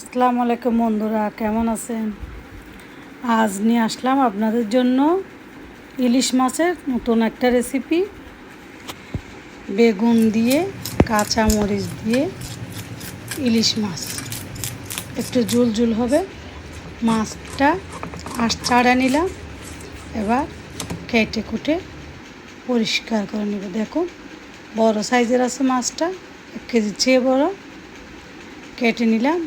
আসসালামু আলাইকুম বন্ধুরা, কেমন আছেন? আজ নিয়ে আসলাম আপনাদের জন্য ইলিশ মাছের নতুন একটা রেসিপি বেগুন দিয়ে কাঁচা মরিচ দিয়ে ইলিশ মাছ। একটু ঝুল ঝুল হবে। মাছটা আশ ছাড়া নিলাম। এবার কেটে কুটে পরিষ্কার করে নেব। দেখুন, বড় সাইজের আছে মাছটা, এক কেজি চেয়ে বড়। কেটে নিলাম।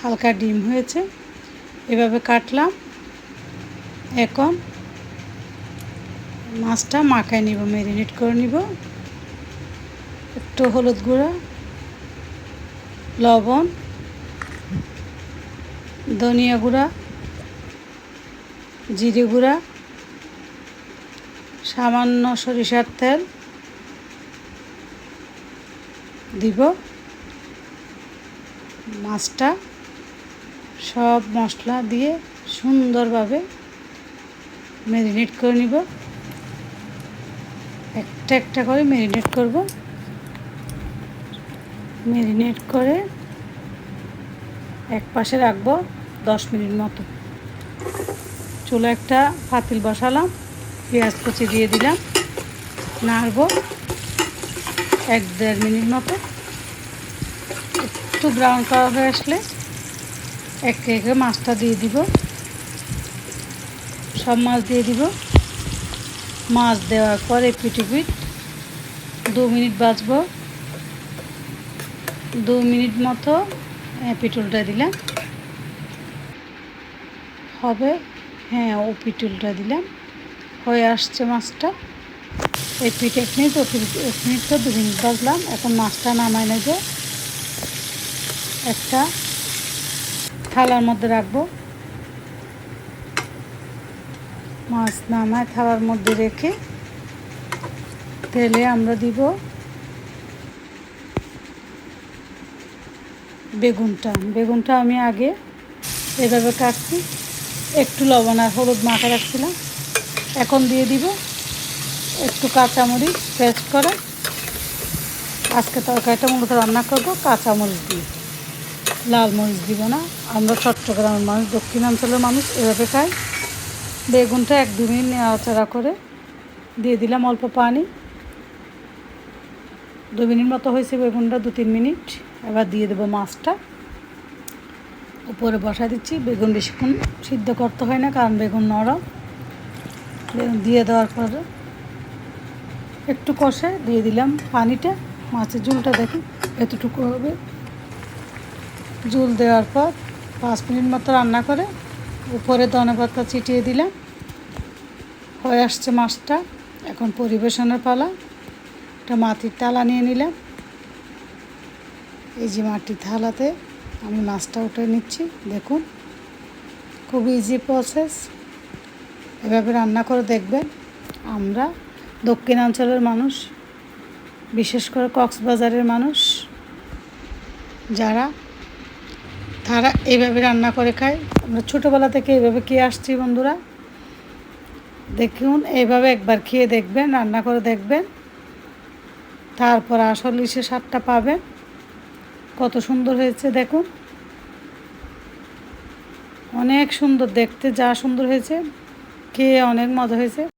হালকা ডিম হয়েছে। এভাবে কাটলাম। এখন মাছটা মাখায় নিব, ম্যারিনেট করে নিব। একটু হলুদ গুঁড়া, লবণ, ধনিয়া গুঁড়া, জিরে গুঁড়া, সামান্য সরিষার তেল দিব। মাছটা সব মশলা দিয়ে সুন্দরভাবে ম্যারিনেট করে নিব। একটা একটা করে ম্যারিনেট করব। ম্যারিনেট করে এক পাশে রাখব দশ মিনিট মতো। চুলো একটা পাতিল বসালাম, পেঁয়াজ কুচি দিয়ে দিলাম, নাড়বো এক দেড় মিনিট মতো। একটু ব্রাউন কালার হয়ে আসলে একে একে মাছটা দিয়ে দিব। সব মাছ দিয়ে দিব। মাছ দেওয়ার পরে পিটিপিট দু মিনিট বাজবো দু মিনিট মতো পিটুলটা দিলাম। হবে? হ্যাঁ ও পিটুলটা দিলাম। হয়ে আসছে মাছটা। এই পিঠ এক মিনিট ও এক মিনিট তো দু মিনিট বাজলাম এখন মাছটা নামাই নেব। একটা থালার মধ্যে রাখব। মাছ নামায় থালার মধ্যে রেখে তেলে আমরা দিব বেগুনটা। বেগুনটা আমি আগে এভাবে কাটছি, একটু লবণ আর হলুদ মাখা রাখছিলাম। এখন দিয়ে দিব একটু কাঁচামরিচ পেস্ট করে। আজকে তরকারিটা মূলত রান্না করব কাঁচামরিচ দিয়ে। লাল মরিচ দিব না। আমরা চট্টগ্রামের মানুষ, দক্ষিণাঞ্চলের মানুষ, এভাবে খাই। বেগুনটা এক দু মিনিট নাড়াচাড়া করে দিয়ে দিলাম অল্প পানি। দু মিনিট মতো হয়েছে বেগুনটা, দু তিন মিনিট। এবার দিয়ে দেবো মাছটা। উপরে বসা দিচ্ছি, বেগুন বেশিক্ষণ সিদ্ধ করতে হয় না, কারণ বেগুন নরম। বেগুন দিয়ে দেওয়ার পরে একটু কষে দিয়ে দিলাম পানিটা। মাছের ঝুলটা দেখি, এতটুকু হবে। ঝুল দেওয়ার পর পাঁচ মিনিট মতো রান্না করে উপরে ধনে পাতা ছিটিয়ে দিলাম। হয়ে আসছে মাছটা। এখন পরিবেশনের পালা। একটা মাটির থালা নিয়ে নিলাম। এই যে মাটির থালাতে আমি মাছটা উঠে নিচ্ছি। দেখুন, খুব ইজি প্রসেস এভাবে রান্না করে দেখবেন আমরা দক্ষিণাঞ্চলের মানুষ, বিশেষ করে কক্সবাজারের মানুষ, যারা তারা এইভাবে রান্না করে খায়। আমরা ছোটোবেলা থেকে এইভাবে খেয়ে আসছি বন্ধুরা। দেখুন, এইভাবে একবার খেয়ে দেখবেন, রান্না করে দেখবেন। তারপর আসলে সে স্বাদটা পাবেন। কত সুন্দর হয়েছে, দেখুন। অনেক সুন্দর, দেখতে যা সুন্দর হয়েছে, খেয়ে অনেক মজা হয়েছে।